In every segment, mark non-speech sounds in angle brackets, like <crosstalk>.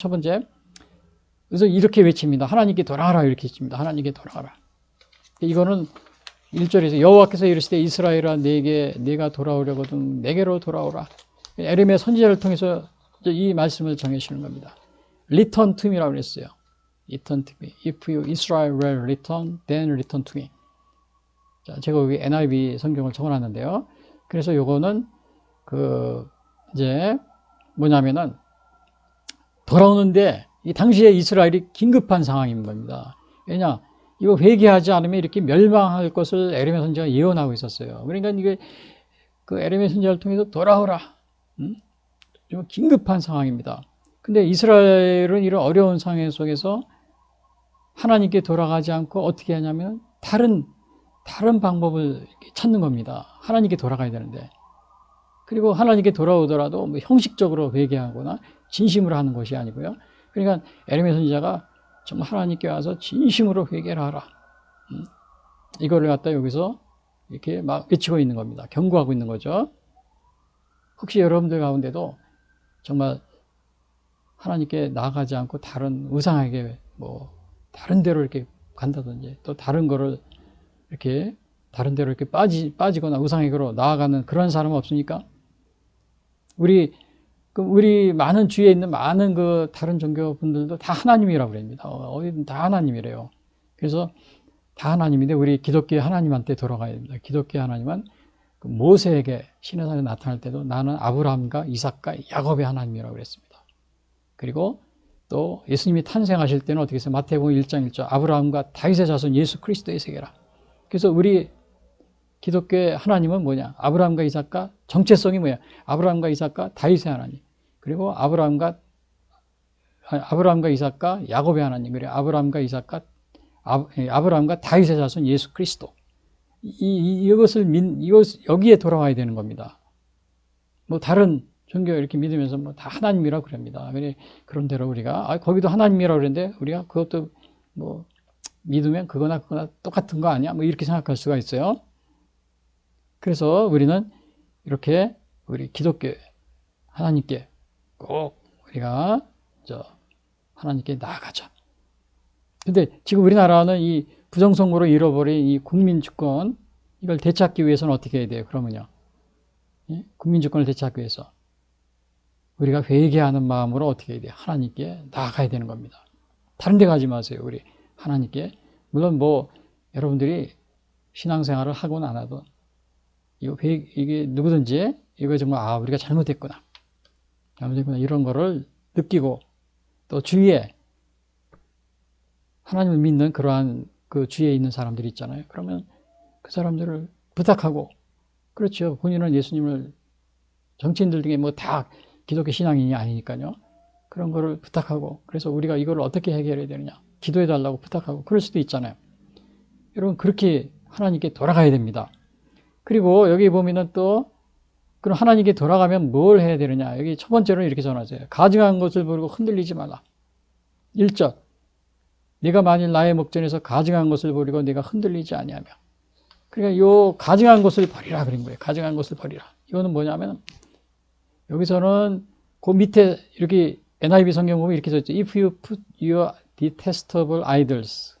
첫 번째, 그래서 이렇게 외칩니다. 하나님께 돌아가라 이렇게 외칩니다. 하나님께 돌아가라. 이거는 1절에서 여호와께서 이르시되 이스라엘아 내게 내가 돌아오려거든 내게로 돌아오라. 에레미야 선지자를 통해서 이 말씀을 정해주시는 겁니다. Return to me라고 그랬어요. Return to me. If you Israel will return, then return to me. 자, 제가 여기 NIV 성경을 적어놨는데요. 그래서 요거는 그 이제 뭐냐면은 돌아오는데 이 당시에 이스라엘이 긴급한 상황인 겁니다. 왜냐? 이거 회개하지 않으면 이렇게 멸망할 것을 에레미야 선지자가 예언하고 있었어요. 그러니까 이게 그 에레미야 선지자를 통해서 돌아오라. 음? 좀 긴급한 상황입니다. 근데 이스라엘은 이런 어려운 상황 속에서 하나님께 돌아가지 않고 어떻게 하냐면 다른 다른 방법을 찾는 겁니다. 하나님께 돌아가야 되는데. 그리고 하나님께 돌아오더라도 뭐 형식적으로 회개하거나 진심으로 하는 것이 아니고요. 그러니까 에르메 선지자가 정말 하나님께 와서 진심으로 회개를 하라. 음. 이거를 갖다 여기서 이렇게 막 외치고 있는 겁니다. 경고하고 있는 거죠. 혹시 여러분들 가운데도 정말 하나님께 나아가지 않고 다른 우상에게 뭐 다른 데로 이렇게 간다든지 또 다른 거를 이렇게 다른 데로 이렇게 빠지, 빠지거나 우상에게로 나아가는 그런 사람 없습니까? 우리, 그 우리 많은 주위에 있는 많은 그 다른 종교 분들도 다 하나님이라고 그럽니다. 어디든 다 하나님이래요. 그래서 다 하나님인데 우리 기독교 하나님한테 돌아가야 됩니다. 기독교 하나님은 그 모세에게 신의 산에 나타날 때도 나는 아브라함과 이삭과 야곱의 하나님이라고 그랬습니다. 그리고 또 예수님이 탄생하실 때는 어떻게 했어요? 마태복음 1장 1절 아브라함과 다윗의 자손 예수 그리스도의 세계라. 그래서 우리 기독교의 하나님은 뭐냐? 아브라함과 이삭과 정체성이 뭐야? 아브라함과 이삭과 다윗의 하나님. 그리고 아브라함과 아브라함과 이삭과 야곱의 하나님. 그리고 아브라함과 이삭과 예, 아브라함과 다윗의 자손 예수 그리스도. 이, 이 것을 민, 이것 여기에 돌아와야 되는 겁니다. 뭐 다른 종교 이렇게 믿으면서 뭐 다 하나님이라고 그럽니다. 그런 대로 우리가 아, 거기도 하나님이라고 그랬는데 우리가 그것도 뭐 믿으면 그거나 그거나 똑같은 거 아니야? 뭐 이렇게 생각할 수가 있어요. 그래서 우리는 이렇게 우리 기독교 하나님께 꼭 우리가 저 하나님께 나아가자. 근데 지금 우리나라는 이 부정선거로 잃어버린 이 국민주권 이걸 되찾기 위해서는 어떻게 해야 돼요? 그러면요. 예? 국민주권을 되찾기 위해서 우리가 회개하는 마음으로 어떻게 해야 돼요? 하나님께 나아가야 되는 겁니다. 다른 데 가지 마세요. 우리 하나님께. 물론 뭐 여러분들이 신앙생활을 하곤 안 하던 이거 이게 누구든지 이거 정말 아 우리가 잘못했구나 잘못했구나 이런 거를 느끼고 또 주위에 하나님을 믿는 그러한 그 주위에 있는 사람들이 있잖아요. 그러면 그 사람들을 부탁하고 그렇죠. 본인은 예수님을 정치인들 중에 뭐 다 기독교 신앙인이 아니니까요. 그런 거를 부탁하고 그래서 우리가 이걸 어떻게 해결해야 되느냐 기도해 달라고 부탁하고 그럴 수도 있잖아요. 여러분 그렇게 하나님께 돌아가야 됩니다. 그리고 여기 보면은 또 그럼 하나님께 돌아가면 뭘 해야 되느냐. 여기 첫 번째로는 이렇게 전하세요. 가증한 것을 모르고 흔들리지 말라. 1절. 네가 만일 나의 목전에서 가증한 것을 버리고 네가 흔들리지 아니하며. 그러니까 요 가증한 것을 버리라 그런 거예요. 가증한 것을 버리라. 이거는 뭐냐면 여기서는 그 밑에 이렇게 NIV 성경 보면 이렇게 써있죠. If you put your detestable idols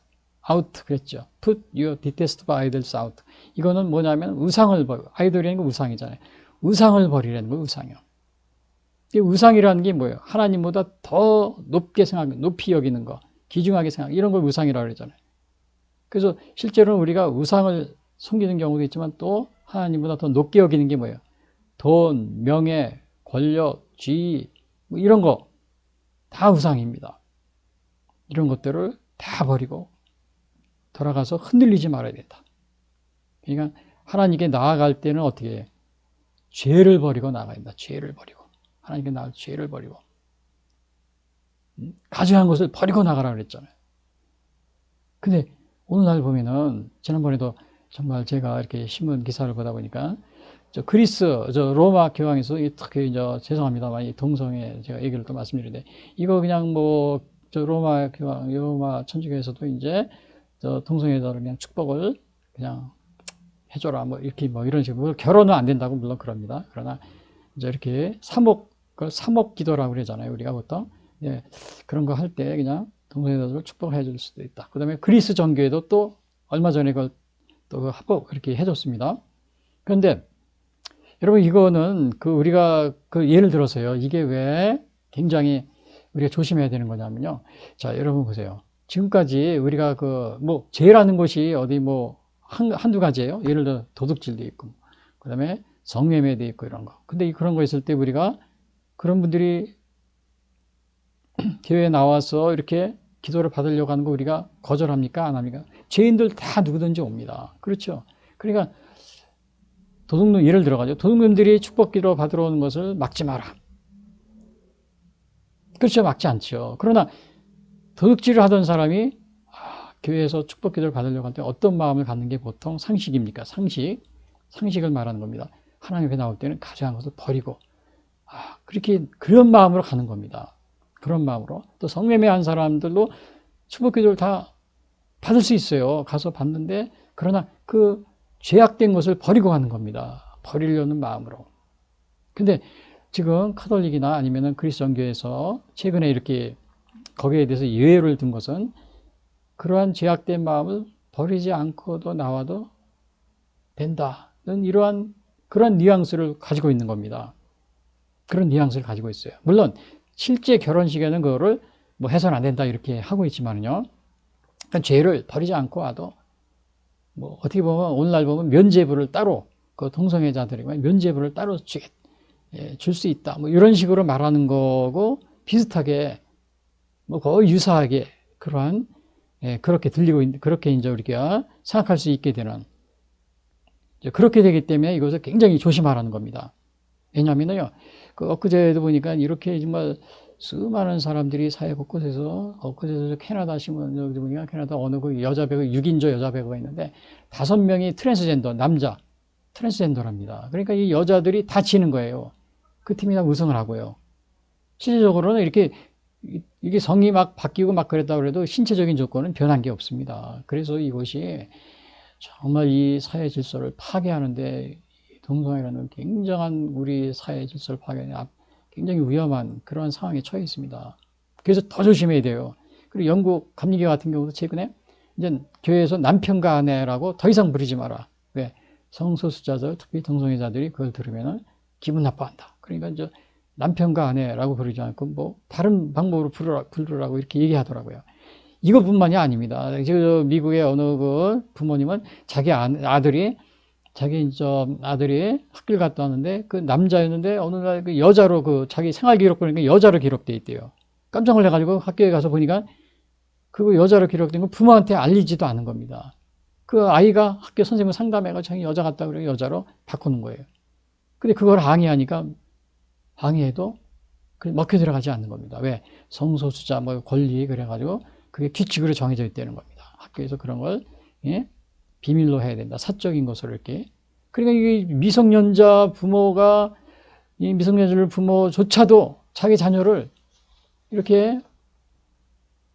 out 그랬죠. Put your detestable idols out. 이거는 뭐냐면 우상을 버리 아이돌이라는 게 우상이잖아요. 우상을 버리라는 거예요. 우상이요. 이 우상이라는 게 뭐예요? 하나님보다 더 높게 생각, 높이 여기는 거, 귀중하게 생각, 이런 걸 우상이라고 그러잖아요. 그래서 실제로는 우리가 우상을 숨기는 경우도 있지만 또 하나님보다 더 높게 여기는 게 뭐예요? 돈, 명예, 권력, 지위, 뭐 이런 거 다 우상입니다. 이런 것들을 다 버리고 돌아가서 흔들리지 말아야 된다. 그러니까 하나님께 나아갈 때는 어떻게 해요? 죄를 버리고 나가야 된다. 죄를 버리고. 하나님께 나갈 죄를 버리고. 음? 가증한 것을 버리고 나가라 그랬잖아요. 근데 오늘날 보면은 지난번에도 정말 제가 이렇게 신문 기사를 보다 보니까 저 그리스, 저 로마 교황에서 특히 이제 죄송합니다만 이 동성애 제가 얘기를 또 말씀드리는데 이거 그냥 뭐 저 로마 교황, 로마 천주교에서도 이제 저 동성애자를 그냥 축복을 그냥 해줘라 뭐 이렇게 뭐 이런 식으로 결혼은 안 된다고 물론 그럽니다. 그러나 이제 이렇게 사목 그 사목 기도라고 그러잖아요. 우리가 보통 예, 그런 거 할 때 그냥 동성애자들을 축복해 줄 수도 있다. 그 다음에 그리스 정교회도 또 얼마 전에 그걸 또 합법 그렇게 해줬습니다. 그런데 여러분 이거는 그 우리가 그 예를 들어서요. 이게 왜 굉장히 우리가 조심해야 되는 거냐면요. 자, 여러분 보세요. 지금까지 우리가 그 뭐 죄라는 것이 어디 뭐 한, 한두 가지예요. 예를 들어 도둑질도 있고 그 다음에 성매매도 있고 이런 거. 근데 이 그런 거 있을 때 우리가 그런 분들이 <clears throat> 교회에 나와서 이렇게 기도를 받으려고 하는 거 우리가 거절합니까? 안 합니까? 죄인들 다 누구든지 옵니다. 그렇죠? 그러니까 도둑놈 예를 들어가죠. 도둑놈들이 축복 기도 받으러 오는 것을 막지 마라. 그렇죠. 막지 않죠. 그러나 도둑질을 하던 사람이 아, 교회에서 축복 기도를 받으려고 할 때 어떤 마음을 갖는 게 보통 상식입니까? 상식. 상식을 말하는 겁니다. 하나님 앞에 나올 때는 가져간 것을 버리고 아, 그렇게 그런 마음으로 가는 겁니다. 그런 마음으로 또 성매매한 사람들도 축복 기도를 다 받을 수 있어요. 가서 받는데 그러나 그 죄악된 것을 버리고 가는 겁니다. 버리려는 마음으로. 근데 지금 카톨릭이나 아니면은 그리스도교에서 최근에 이렇게 거기에 대해서 예외를 둔 것은 그러한 죄악된 마음을 버리지 않고도 나와도 된다는 이러한 그런 뉘앙스를 가지고 있는 겁니다. 그런 뉘앙스를 가지고 있어요. 물론 실제 결혼식에는 그거를 뭐 해서는 안 된다 이렇게 하고 있지만요. 그러니까 죄를 버리지 않고 와도 뭐 어떻게 보면 오늘날 보면 면죄부를 따로 그 동성애자들이 면죄부를 따로 예, 줄수 있다. 뭐 이런 식으로 말하는 거고 비슷하게 뭐 거의 유사하게 그러한 예, 그렇게 들리고 있, 그렇게 이제 우리가 생각할 수 있게 되는 그렇게 되기 때문에 이것을 굉장히 조심하라는 겁니다. 왜냐하면요, 그 엊그제도 보니까 이렇게 정말 수많은 사람들이 사회 곳곳에서 엊그제도 캐나다 신문 보니까 캐나다 어느 그 여자 배우 6인조 여자 배우가 있는데 다섯 명이 트랜스젠더 남자 트랜스젠더랍니다. 그러니까 이 여자들이 다치는 거예요. 그 팀이 다 우승을 하고요. 실질적으로는 이렇게 이게 성이 막 바뀌고 막 그랬다 그래도 신체적인 조건은 변한 게 없습니다. 그래서 이것이 정말 이 사회 질서를 파괴하는데 동성애라는 굉장한 우리 사회 질서를 파괴하는 굉장히 위험한 그런 상황에 처해 있습니다. 그래서 더 조심해야 돼요. 그리고 영국 감리교 같은 경우도 최근에 이제 교회에서 남편과 아내라고 더 이상 부르지 마라. 왜? 성소수자들, 특히 동성애자들이 그걸 들으면 기분 나빠한다. 그러니까 이제 남편과 아내라고 부르지 않고 뭐 다른 방법으로 부르라, 부르라고 이렇게 얘기하더라고요. 이것뿐만이 아닙니다. 미국의 어느 그 부모님은 자기 아들이 자기 저 아들이 학교를 갔다 왔는데 그 남자였는데 어느 날 그 여자로 그 자기 생활 기록 보니까 여자로 기록돼 있대요. 깜짝 놀래가지고 학교에 가서 보니까 그 여자로 기록된 거 부모한테 알리지도 않은 겁니다. 그 아이가 학교 선생님 상담해가 자기 여자 같다 그래 여자로 바꾸는 거예요. 근데 그걸 항의하니까 항의해도 먹혀 들어가지 않는 겁니다. 왜? 성소수자 뭐 권리 그래가지고 그게 규칙으로 정해져 있다는 겁니다. 학교에서 그런 걸 예? 비밀로 해야 된다. 사적인 것으로 이렇게. 그러니까 이 미성년자 부모가 이 미성년자 부모조차도 자기 자녀를 이렇게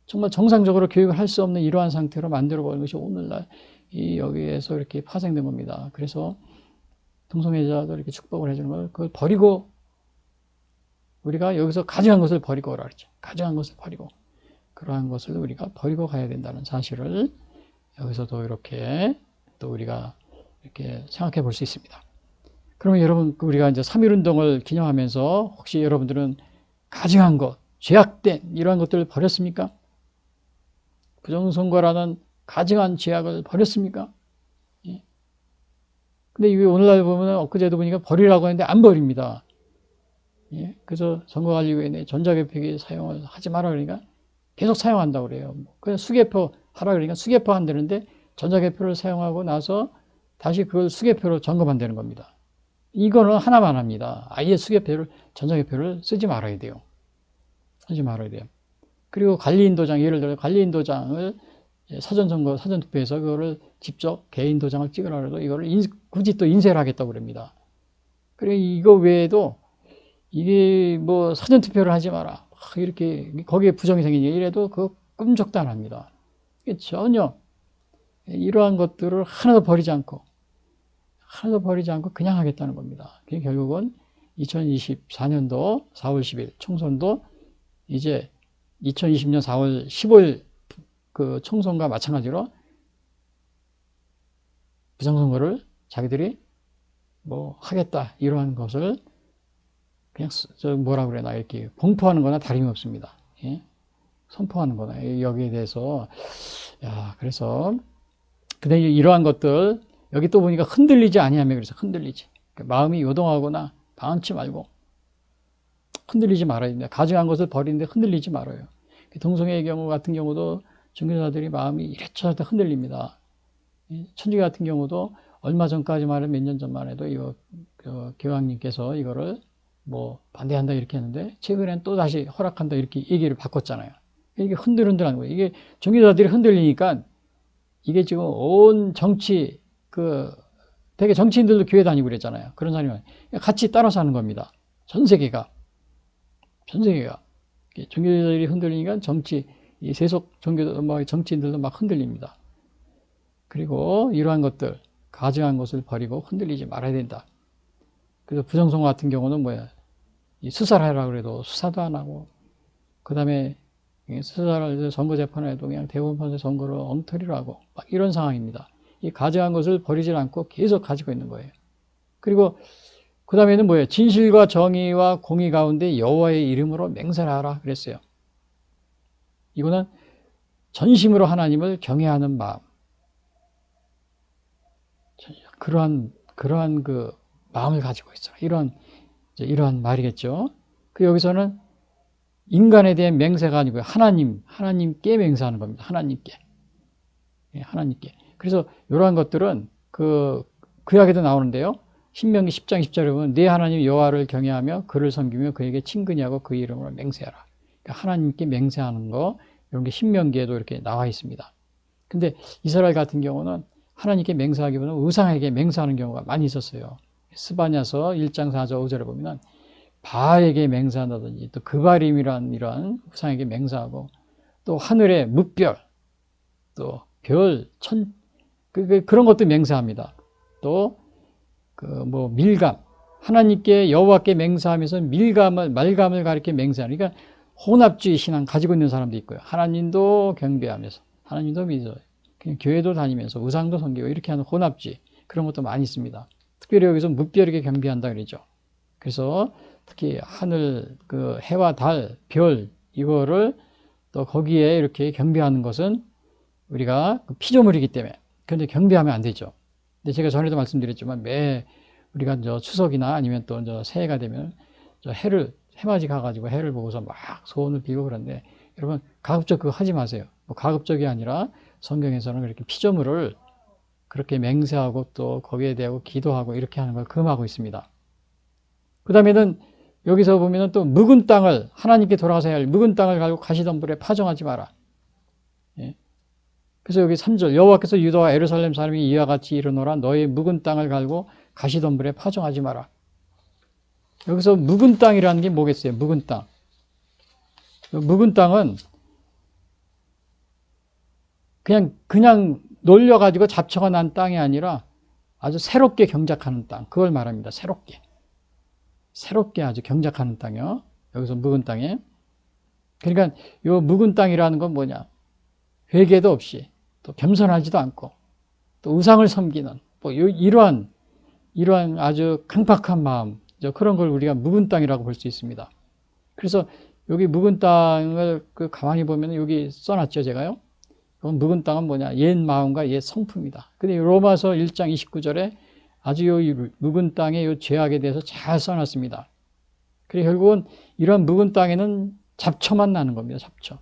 정말 정상적으로 교육을 할 수 없는 이러한 상태로 만들어 버린 것이 오늘날 이 여기에서 이렇게 파생된 겁니다. 그래서 동성애자들 이렇게 축복을 해주는 걸 그걸 버리고 우리가 여기서 가져간 것을 버리고 오라 그랬죠. 가져간 것을 버리고 그러한 것을 우리가 버리고 가야 된다는 사실을 여기서도 이렇게 또 우리가 이렇게 생각해 볼 수 있습니다. 그러면 여러분, 우리가 이제 3.1 운동을 기념하면서 혹시 여러분들은 가증한 것, 죄악된 이러한 것들을 버렸습니까? 부정선거라는 가증한 죄악을 버렸습니까? 예. 근데 이게 오늘날 보면 엊그제도 보니까 버리라고 했는데 안 버립니다. 예. 그래서 선거관리위원회 전자개표기 사용을 하지 마라 그러니까 계속 사용한다고 그래요. 그냥 수개표 하라 그러니까 수개표 한다는데 전자개표를 사용하고 나서 다시 그걸 수개표로 점검한다는 겁니다. 이거는 하나만 합니다. 아예 수개표를, 전자개표를 쓰지 말아야 돼요. 쓰지 말아야 돼요. 그리고 관리인도장, 예를 들어 관리인도장을 사전선거, 사전투표에서 그거를 직접 개인 도장을 찍으라 그래도 이거를 인, 굳이 또 인쇄를 하겠다고 그럽니다. 그리고 이거 외에도 이게 뭐 사전투표를 하지 마라. 이렇게 거기에 부정이 생기니 이래도 그 끔적도 안 합니다. 전혀 이러한 것들을 하나도 버리지 않고 하나도 버리지 않고 그냥 하겠다는 겁니다. 결국은 2024년도 4월 10일 총선도 이제 2020년 4월 15일 그 총선과 마찬가지로 부정선거를 자기들이 뭐 하겠다 이러한 것을 그냥 스- 저 뭐라 그래나 이렇게 공포하는 거나 다름이 없습니다. 예? 선포하는 거나 여기에 대해서 야 그래서 근데 이러한 것들 여기 또 보니까 흔들리지 아니하며 그래서 흔들리지 그러니까 마음이 요동하거나 방치 말고 흔들리지 말아야 됩니다. 가증한 것을 버리는데 흔들리지 말아요. 동성애의 경우 같은 경우도 종교자들이 마음이 이래저래 흔들립니다. 이 천주교 같은 경우도 얼마 전까지만 해도 몇 년 전만 해도 그 교황님께서 이거를 뭐 반대한다 이렇게 했는데 최근엔 또 다시 허락한다 이렇게 얘기를 바꿨잖아요. 이게 흔들흔들하는 거예요. 이게 종교자들이 흔들리니까 이게 지금 온 정치 그 되게 정치인들도 교회 다니고 그랬잖아요. 그런 사람이 같이 따라서 하는 겁니다. 전 세계가 전 세계가 종교자들이 흔들리니까 정치 이 세속 종교 뭐 정치인들도 막 흔들립니다. 그리고 이러한 것들 가증한 것을 버리고 흔들리지 말아야 된다. 그래서 부정선거 같은 경우는 뭐야? 이 수사를 하라 그래도 수사도 안 하고 그 다음에 수사를 해서 선거 재판을 해도 그냥 대법원 판사 선거를 엉터리로 하고 막 이런 상황입니다. 이 가증한 것을 버리질 않고 계속 가지고 있는 거예요. 그리고 그 다음에는 뭐예요? 진실과 정의와 공의 가운데 여호와의 이름으로 맹세를 하라 그랬어요. 이거는 전심으로 하나님을 경외하는 마음. 그러한 그러한 그 마음을 가지고 있어라. 이런 이러한 말이겠죠. 그 여기서는 인간에 대한 맹세가 아니고요. 하나님, 하나님께 맹세하는 겁니다. 하나님께. 예, 하나님께. 그래서 이러한 것들은 그 구약에도 나오는데요. 신명기 10장 10절에 보면 내 하나님 여호와를 경외하며 그를 섬기며 그에게 친근히하고 그 이름으로 맹세하라. 그러니까 하나님께 맹세하는 거 이런 게 신명기에도 이렇게 나와 있습니다. 근데 이스라엘 같은 경우는 하나님께 맹세하기보다는 우상에게 맹세하는 경우가 많이 있었어요. 스바냐서 1장 4절 5절에 보면 바알에게 맹세한다든지 또 그바림이란 이러한 우상에게 맹세하고 또 하늘의 뭇별 또 별, 천, 그, 그, 그런 것도 맹세합니다. 또, 그, 뭐, 밀감. 하나님께 여호와께 맹세하면서 밀감을, 말감을 가리켜 맹세하는, 그러니까 혼합주의 신앙 가지고 있는 사람도 있고요. 하나님도 경배하면서, 하나님도 믿어. 그냥 교회도 다니면서 우상도 섬기고 이렇게 하는 혼합주의. 그런 것도 많이 있습니다. 특별히 여기서 무별에게 경배한다 그러죠. 그래서 특히 하늘, 그 해와 달, 별, 이거를 또 거기에 이렇게 경배하는 것은 우리가 그 피조물이기 때문에 그런데 경배하면 안 되죠. 근데 제가 전에도 말씀드렸지만 매 우리가 저 추석이나 아니면 또 저 새해가 되면 저 해를 해맞이 가가지고 해를 보고서 막 소원을 빌고 그러는데 여러분 가급적 그거 하지 마세요. 뭐 가급적이 아니라 성경에서는 그렇게 피조물을 그렇게 맹세하고 또 거기에 대하고 기도하고 이렇게 하는 걸 금하고 있습니다. 그 다음에는 여기서 보면은 또 묵은 땅을 하나님께 돌아가서 해야 할 묵은 땅을 가지고 가시덤불에 파종하지 마라. 예. 그래서 여기 3절 여호와께서 유다와 에루살렘 사람이 이와 같이 이르노라 너의 묵은 땅을 갈고 가시덤불에 파종하지 마라. 여기서 묵은 땅이라는 게 뭐겠어요? 묵은 땅. 묵은 땅은 그냥 그냥 놀려 가지고 잡초가 난 땅이 아니라 아주 새롭게 경작하는 땅. 그걸 말합니다. 새롭게. 새롭게 아주 경작하는 땅이요. 여기서 묵은 땅에. 그러니까 요 묵은 땅이라는 건 뭐냐? 회개도 없이 또 겸손하지도 않고 또 우상을 섬기는 뭐 이러한 이러한 아주 강팍한 마음 그런 걸 우리가 묵은 땅이라고 볼 수 있습니다. 그래서 여기 묵은 땅을 그 가만히 보면 여기 써놨죠 제가요. 그럼 묵은 땅은 뭐냐? 옛 마음과 옛 성품이다. 근데 로마서 1장 29절에 아주 요 묵은 땅의 요 죄악에 대해서 잘 써놨습니다. 그래 결국은 이런 묵은 땅에는 잡초만 나는 겁니다. 잡초.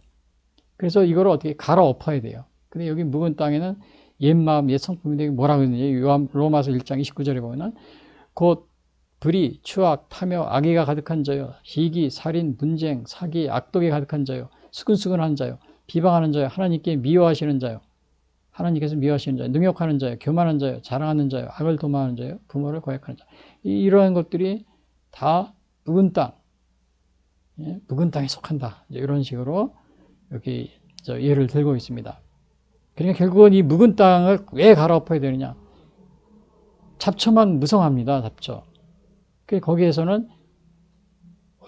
그래서 이걸 어떻게 갈아 엎어야 돼요. 근데 여기 묵은 땅에는 옛 마음, 옛 성품인데 뭐라고 했느냐. 로마서 1장 29절에 보면은 곧 불의, 추악, 탐욕, 악의가 가득한 자요. 희기, 살인, 분쟁, 사기, 악독이 가득한 자요. 수근수근한 자요. 비방하는 자요. 하나님께 미워하시는 자요. 하나님께서 미워하시는 자요. 능욕하는 자요. 교만한 자요. 자랑하는 자요. 악을 도모하는 자요. 부모를 거역하는 자. 이러한 것들이 다 묵은 땅, 예? 묵은 땅에 속한다. 이런 식으로 여기 예를 들고 있습니다. 그러니까 결국은 이 묵은 땅을 왜 갈아엎어야 되느냐? 잡초만 무성합니다. 잡초. 거기에서는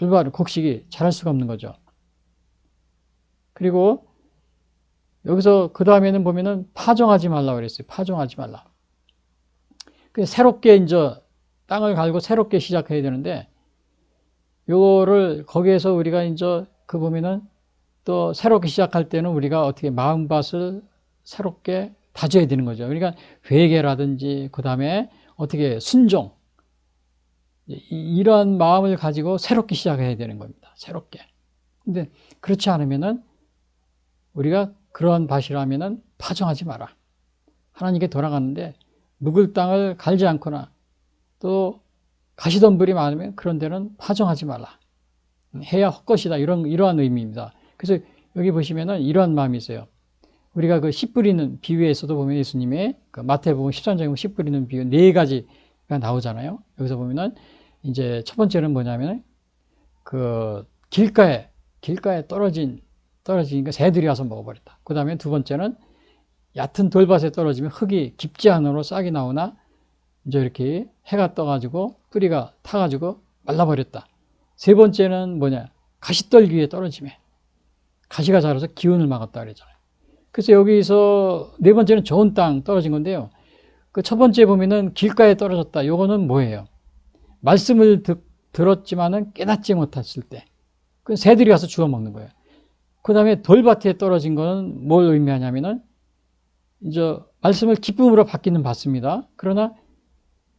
올바른 곡식이 자랄 수가 없는 거죠. 그리고 여기서 그 다음에는 보면은 파종하지 말라 그랬어요. 파종하지 말라. 그 새롭게 이제 땅을 갈고 새롭게 시작해야 되는데 요거를 거기에서 우리가 이제 그 보면은 또 새롭게 시작할 때는 우리가 어떻게 마음밭을 새롭게 다져야 되는 거죠. 그러니까 회개라든지 그 다음에 어떻게 순종 이러한 마음을 가지고 새롭게 시작해야 되는 겁니다. 새롭게. 근데 그렇지 않으면은 우리가 그러한 밭이라면은 파종하지 마라. 하나님께 돌아가는데 묵을 땅을 갈지 않거나 또 가시덤불이 많으면 그런 데는 파종하지 말라. 해야 헛것이다. 이런, 이러한 의미입니다. 그래서 여기 보시면은 이러한 마음이 있어요. 우리가 그 씨 뿌리는 비유에서도 보면 예수님의 그 마태복음 13장에 씨 뿌리는 비유 네 가지가 나오잖아요. 여기서 보면은 이제 첫 번째는 뭐냐면 그 길가에 길가에 떨어진 떨어지니까 새들이 와서 먹어버렸다. 그 다음에 두 번째는 얕은 돌밭에 떨어지면 흙이 깊지 않으로 싹이 나오나 이제 이렇게 해가 떠가지고 뿌리가 타가지고 말라버렸다. 세 번째는 뭐냐 가시떨기 위에 떨어짐에 가시가 자라서 기운을 막았다 그랬잖아요. 그래서 여기서 네 번째는 좋은 땅 떨어진 건데요. 그 첫 번째 보면은 길가에 떨어졌다. 요거는 뭐예요? 말씀을 듣, 들었지만은 깨닫지 못했을 때. 그 새들이 와서 주워 먹는 거예요. 그 다음에 돌밭에 떨어진 거는 뭘 의미하냐면은 이제 말씀을 기쁨으로 받기는 받습니다. 그러나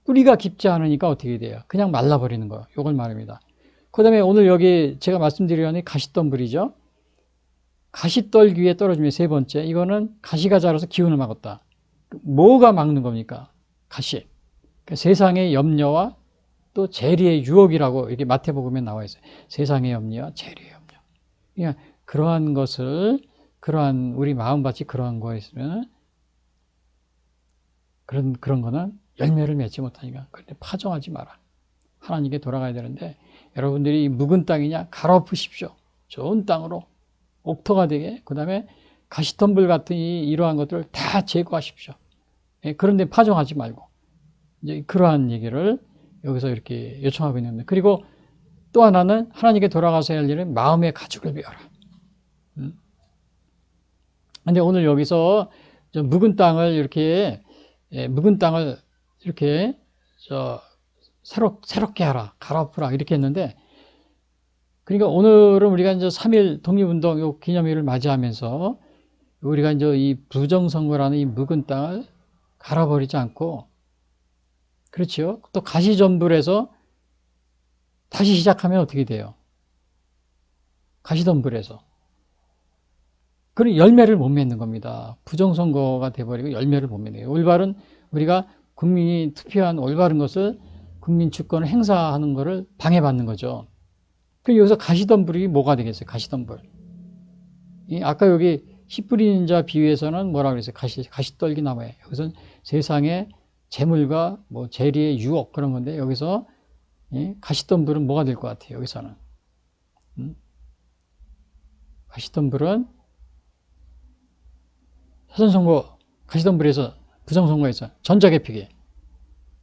뿌리가 깊지 않으니까 어떻게 돼요? 그냥 말라버리는 거예요. 요걸 말합니다. 그 다음에 오늘 여기 제가 말씀드리려니 가시덤불이죠. 가시떨 위에 떨어지면 세 번째. 이거는 가시가 자라서 기운을 막았다. 뭐가 막는 겁니까? 가시. 그러니까 세상의 염려와 또 재리의 유혹이라고 이렇게 마태복음에 나와 있어요. 세상의 염려와 재리의 염려. 그러니까 그러한 것을 그러한 우리 마음밭이 그러한 거에 있으면 그런 그런 거는 열매를 맺지 못하니까 그런데 파종하지 마라. 하나님께 돌아가야 되는데 여러분들이 묵은 땅이냐 갈아엎으십시오. 좋은 땅으로 옥토가 되게 그 다음에 가시덤불 같은 이 이러한 것들을 다 제거하십시오. 예, 그런데 파종하지 말고 이제 그러한 얘기를 여기서 이렇게 요청하고 있는데 그리고 또 하나는 하나님께 돌아가서 할 일은 마음의 가죽을 베어라. 음? 근데 오늘 여기서 묵은 땅을 이렇게 예, 묵은 땅을 이렇게 저 새로 새롭게 하라, 갈아엎으라 이렇게 했는데 그러니까 오늘은 우리가 이제 3일 독립운동 요 기념일을 맞이하면서 우리가 이제 이 부정선거라는 이 묵은 땅을 갈아버리지 않고 그렇죠. 또 가시덤불에서 다시 시작하면 어떻게 돼요? 가시덤불에서. 그런 열매를 못 맺는 겁니다. 부정선거가 돼버리고 열매를 못 맺는 거예요. 올바른 우리가 국민이 투표한 올바른 것을 국민 주권을 행사하는 것을 방해받는 거죠. 그 여기서 가시덤불이 뭐가 되겠어요? 가시덤불. 이 아까 여기 씨 뿌리는 자 비유에서는 뭐라 그랬어요? 가시 가시떨기 나무에 여기서 세상의 재물과 뭐 재리의 유혹 그런 건데 여기서 예? 가시덤불은 뭐가 될 것 같아요? 여기서는 음? 가시덤불은 사전선거 가시덤불에서 부정선거에서 전자개표기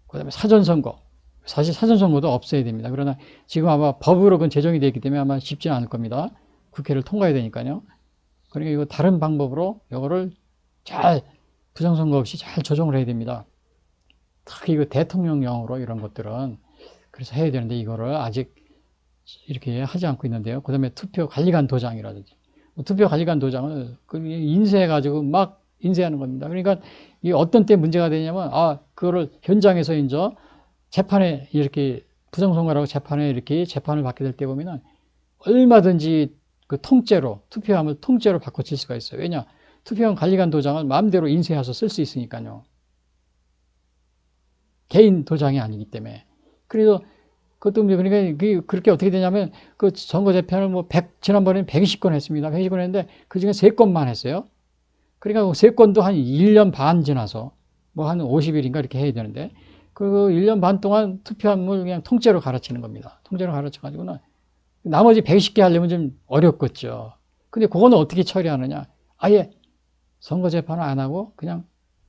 그 다음에 사전선거 사실 사전선거도 없애야 됩니다. 그러나 지금 아마 법으로 그건 제정이 되어 있기 때문에 아마 쉽지는 않을 겁니다. 국회를 통과해야 되니까요. 그러니까 이거 다른 방법으로 이거를 잘 부정선거 없이 잘 조정을 해야 됩니다. 특히 이거 대통령령으로 이런 것들은 그래서 해야 되는데 이거를 아직 이렇게 하지 않고 있는데요. 그 다음에 투표 관리관 도장이라든지 뭐 투표 관리관 도장을 그 인쇄해가지고 막 인쇄하는 겁니다. 그러니까 이 어떤 때 문제가 되냐면 아 그거를 현장에서 이제 재판에 이렇게 부정선거라고 재판에 이렇게 재판을 받게 될 때 보면은 얼마든지 그 통째로 투표함을 통째로 바꿔칠 수가 있어요. 왜냐 투표함 관리관 도장을 마음대로 인쇄해서 쓸 수 있으니까요. 개인 도장이 아니기 때문에. 그래서 그것도 그러니까 그렇게 어떻게 되냐면 그 선거 재판을 뭐 100, 지난번에는 120건 했습니다. 120건 했는데 그 중에 3건만 했어요. 그러니까 그 3건도 한 1년 반 지나서 뭐 한 50일인가 이렇게 해야 되는데 그 1년 반 동안 투표함을 그냥 통째로 갈아치는 겁니다. 통째로 갈아쳐가지고는 나머지 120개 하려면 좀 어렵겠죠. 근데 그거는 어떻게 처리하느냐. 아예 선거 재판을 안 하고 그냥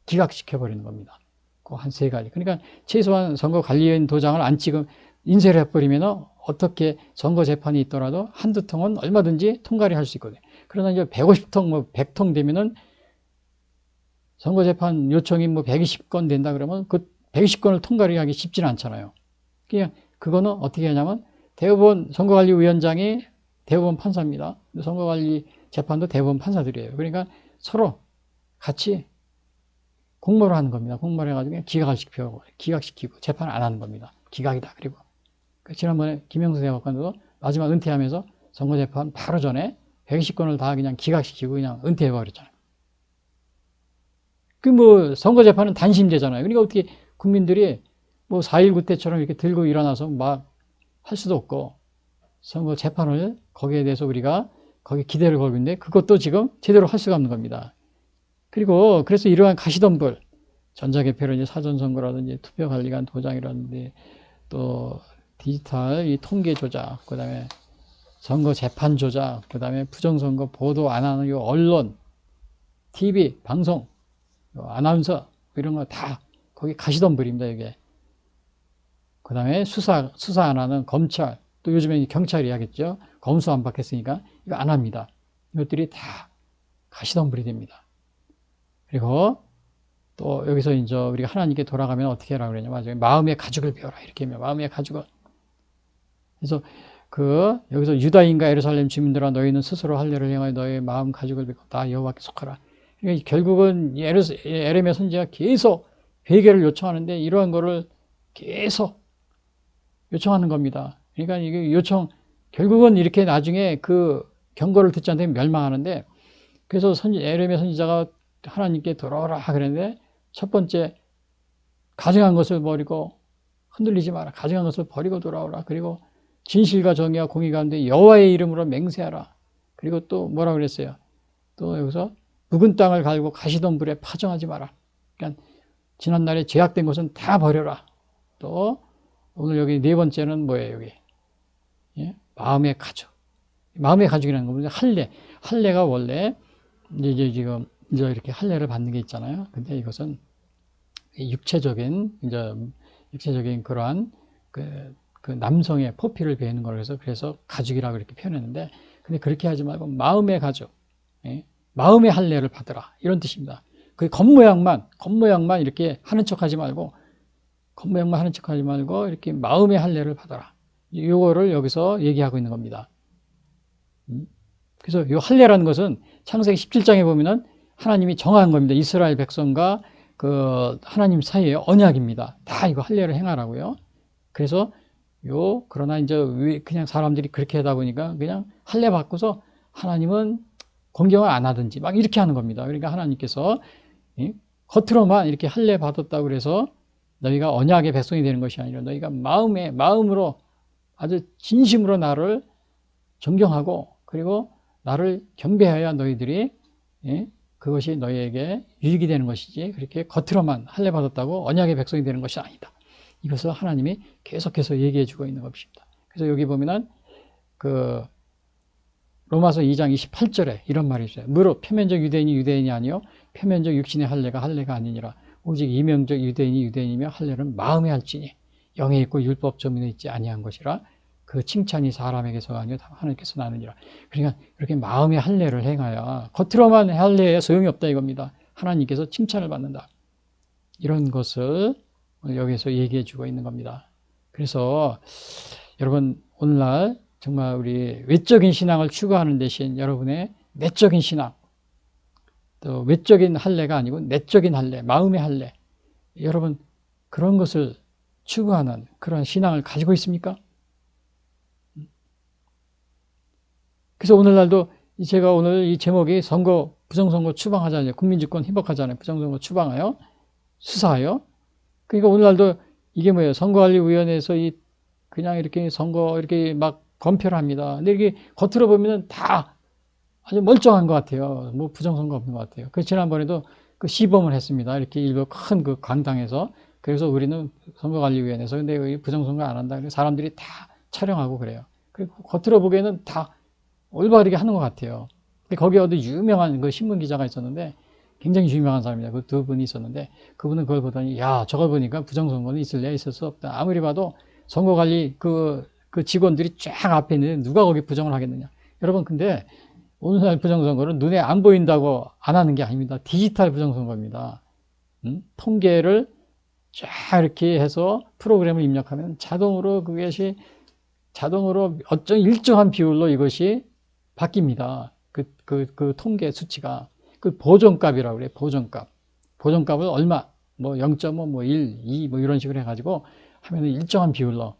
기각시켜버리는 겁니다. 그 한 세 가지. 그러니까 최소한 선거 관리인 도장을 안 찍으면 인쇄를 해버리면 어떻게 선거 재판이 있더라도 한두 통은 얼마든지 통과를 할 수 있거든요. 그러나 이제 150통, 뭐 100통 되면은 선거재판 요청이 뭐 120건 된다 그러면 그 120건을 통과하기 하기 쉽지는 않잖아요. 그냥 그거는 어떻게 하냐면 대법원 선거관리위원장이 대법원 판사입니다. 선거관리 재판도 대법원 판사들이에요. 그러니까 서로 같이 공모를 하는 겁니다. 공모를 해가지고 기각을 시키고, 기각시키고 재판을 안 하는 겁니다. 기각이다. 그리고 그 지난번에 김영수 대법관도 마지막 은퇴하면서 선거재판 바로 전에 120건을 다 그냥 기각시키고 그냥 은퇴해버렸잖아요. 그 뭐 선거재판은 단심제잖아요. 그러니까 어떻게 국민들이 뭐 4.19 때처럼 이렇게 들고 일어나서 막 할 수도 없고 선거 재판을 거기에 대해서 우리가 거기 기대를 걸고 있는데 그것도 지금 제대로 할 수가 없는 겁니다. 그리고 그래서 이러한 가시덤불 전자개표로 이제 사전선거라든지 투표관리관 도장이라든지 또 디지털 이 통계 조작 그 다음에 선거 재판 조작 그 다음에 부정선거 보도 안 하는 요 언론 TV 방송 요 아나운서 이런 거 다 거기 가시덤불입니다 이게 그 다음에 수사 수사 안 하는 검찰 또 요즘에 경찰이 하겠죠? 검수 안 받겠으니까 이거 안 합니다. 이것들이 다 가시덤불이 됩니다. 그리고 또 여기서 이제 우리가 하나님께 돌아가면 어떻게 하라 그러냐. 맞아요. 마음의 가죽을 배워라. 이렇게 하면 마음의 가죽을. 그래서 그 여기서 유다인과 예루살렘 주민들아 너희는 스스로 할례를 행하여 너희의 마음 가죽을 배고 다 여호와께 속하라 결국은 예레, 에레미야 선지가 계속 회개를 요청하는데 이러한 거를 계속 요청하는 겁니다. 그러니까 이게 요청 결국은 이렇게 나중에 그 경고를 듣지 않으면 멸망하는데 그래서 선지 에레미야 선지자가 하나님께 돌아오라 그랬는데 첫 번째 가증한 것을 버리고 흔들리지 마라. 가증한 것을 버리고 돌아오라. 그리고 진실과 정의와 공의 가운데 여호와의 이름으로 맹세하라. 그리고 또 뭐라 그랬어요? 또 여기서 묵은 땅을 갈고 가시던 불에 파정하지 마라. 그러니까 지난날에 죄악된 것은 다 버려라. 또 오늘 여기 네 번째는 뭐예요, 여기? 예? 마음의 가죽. 마음의 가죽이라는 겁니다. 할례. 할례가 원래 이제 지금 이제 이렇게 할례를 받는 게 있잖아요. 근데 이것은 육체적인 이제 육체적인 그러한 그, 그 남성의 포피를 베는 걸 해서 그래서 가죽이라고 이렇게 표현했는데 근데 그렇게 하지 말고 마음의 가죽. 예? 마음의 할례를 받으라. 이런 뜻입니다. 그 겉모양만 겉모양만 이렇게 하는 척하지 말고 겉모양만 하는 척하지 말고 이렇게 마음의 할례를 받아라. 이거를 여기서 얘기하고 있는 겁니다. 음? 그래서 이 할례라는 것은 창세기 17장에 보면은 하나님이 정한 겁니다. 이스라엘 백성과 그 하나님 사이의 언약입니다. 다 이거 할례를 행하라고요. 그래서 요 그러나 이제 그냥 사람들이 그렇게 하다 보니까 그냥 할례 받고서 하나님은 공경을 안 하든지 막 이렇게 하는 겁니다. 그러니까 하나님께서 겉으로만 이렇게 할례 받았다고 그래서 너희가 언약의 백성이 되는 것이 아니라 너희가 마음에 마음으로 아주 진심으로 나를 존경하고 그리고 나를 경배해야 너희들이 예? 그것이 너희에게 유익이 되는 것이지 그렇게 겉으로만 할례 받았다고 언약의 백성이 되는 것이 아니다. 이것을 하나님이 계속해서 얘기해 주고 있는 것입니다. 그래서 여기 보면은 그 로마서 2장 28절에 이런 말이 있어요. 무릇 표면적 유대인이 유대인이 아니요 표면적 육신의 할례가 할례가 아니니라. 오직 이명적 유대인이 유대인이며 할례는 마음에 할지니 영에 있고 율법 점에 있지 아니한 것이라 그 칭찬이 사람에게서 아니요 하나님께서 나느니라. 그러니까 이렇게 마음의 할례를 행하여 겉으로만 할례에 소용이 없다 이겁니다. 하나님께서 칭찬을 받는다. 이런 것을 여기서 얘기해 주고 있는 겁니다. 그래서 여러분 오늘날 정말 우리 외적인 신앙을 추구하는 대신 여러분의 내적인 신앙 또 외적인 할례가 아니고 내적인 할례, 마음의 할례. 여러분 그런 것을 추구하는 그런 신앙을 가지고 있습니까? 그래서 오늘날도 제가 오늘 이 제목이 선거 부정선거 추방하잖아요. 국민주권 희복하잖아요. 부정선거 추방하여 수사하여. 그러니까 오늘날도 이게 뭐예요? 선거관리위원회에서 이 그냥 이렇게 선거 이렇게 막 검표를 합니다. 근데 이게 겉으로 보면은 다 아주 멀쩡한 것 같아요. 뭐 부정선거 없는 것 같아요. 그 지난번에도 그 시범을 했습니다. 이렇게 일부 큰그 강당에서 그래서 우리는 선거관리위원회에서 근데 여기 부정선거 안 한다. 사람들이 다 촬영하고 그래요. 그리고 겉으로 보기에는 다 올바르게 하는 것 같아요. 근데 거기 어디 유명한 그 신문 기자가 있었는데 굉장히 유명한 사람이다. 그 두 분이 있었는데 그분은 그걸 보더니 야 저걸 보니까 부정선거는 있을래 있을 수 없다. 아무리 봐도 선거관리 그, 그 직원들이 쫙 앞에 있는데 누가 거기 부정을 하겠느냐. 여러분 근데 오늘날 부정선거는 눈에 안 보인다고 안 하는 게 아닙니다. 디지털 부정선거입니다. 음? 통계를 쫙 이렇게 해서 프로그램을 입력하면 자동으로 그것이 자동으로 어떤 일정한 비율로 이것이 바뀝니다. 그, 그, 그 통계 수치가. 그 보정값이라고 그래요. 보정값. 보정값을 얼마, 뭐 0.5, 뭐 1, 2, 뭐 이런 식으로 해가지고 하면 일정한 비율로.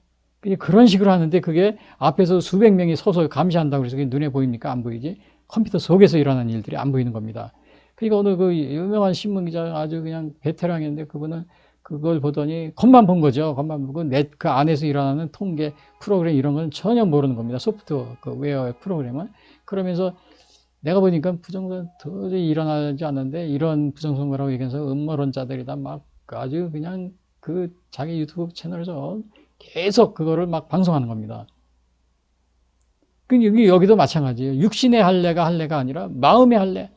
그런 식으로 하는데 그게 앞에서 수백 명이 서서 감시한다고 그래서 그게 눈에 보입니까? 안 보이지? 컴퓨터 속에서 일어나는 일들이 안 보이는 겁니다. 그러니까 오늘 그 유명한 신문 기자 아주 그냥 베테랑인데 그분은 그걸 보더니 겉만 본 거죠. 겉만 보고 넷 그 안에서 일어나는 통계 프로그램 이런 건 전혀 모르는 겁니다. 소프트웨어 그 웨어의 프로그램은 그러면서 내가 보니까 부정선 도저히 일어나지 않는데 이런 부정선거라고 얘기해서 음모론자들이다 막 아주 그냥 그 자기 유튜브 채널에서 계속 그거를 막 방송하는 겁니다. 그 여기 여기도 마찬가지예요. 육신의 할례가 할례가 아니라 마음의 할례.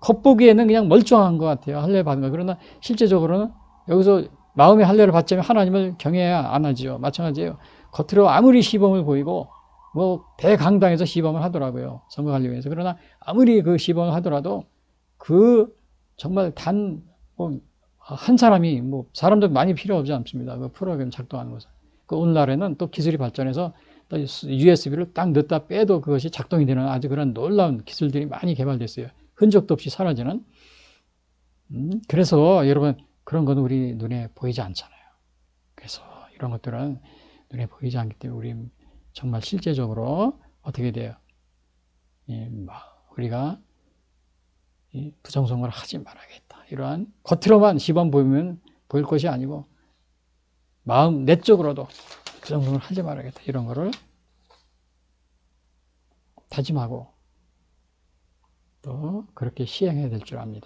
겉보기에는 그냥 멀쩡한 것 같아요. 할례 받은 거. 그러나 실제적으로는 여기서 마음의 할례를 받자면 하나님을 경외해야 안 하지요. 마찬가지예요. 겉으로 아무리 시범을 보이고 뭐 대강당에서 시범을 하더라고요. 선거하려고 해서. 그러나 아무리 그 시범을 하더라도 그 정말 단 뭐 한 사람이 뭐 사람들 많이 필요 없지 않습니다. 그 프로그램 작동하는 것은. 그 오늘날에는 또 기술이 발전해서 또 USB를 딱 넣다 빼도 그것이 작동이 되는 아주 그런 놀라운 기술들이 많이 개발됐어요. 흔적도 없이 사라지는. 음, 그래서 여러분 그런 건 우리 눈에 보이지 않잖아요. 그래서 이런 것들은 눈에 보이지 않기 때문에 우리 정말 실제적으로 어떻게 돼요? 예, 우리가 부정선거를 하지 말아야겠다. 이러한 겉으로만 시범 보이면 보일 것이 아니고 마음 내적으로도 부정선거를 하지 말아야겠다. 이런 거를 다짐하고 또 그렇게 시행해야 될 줄 압니다.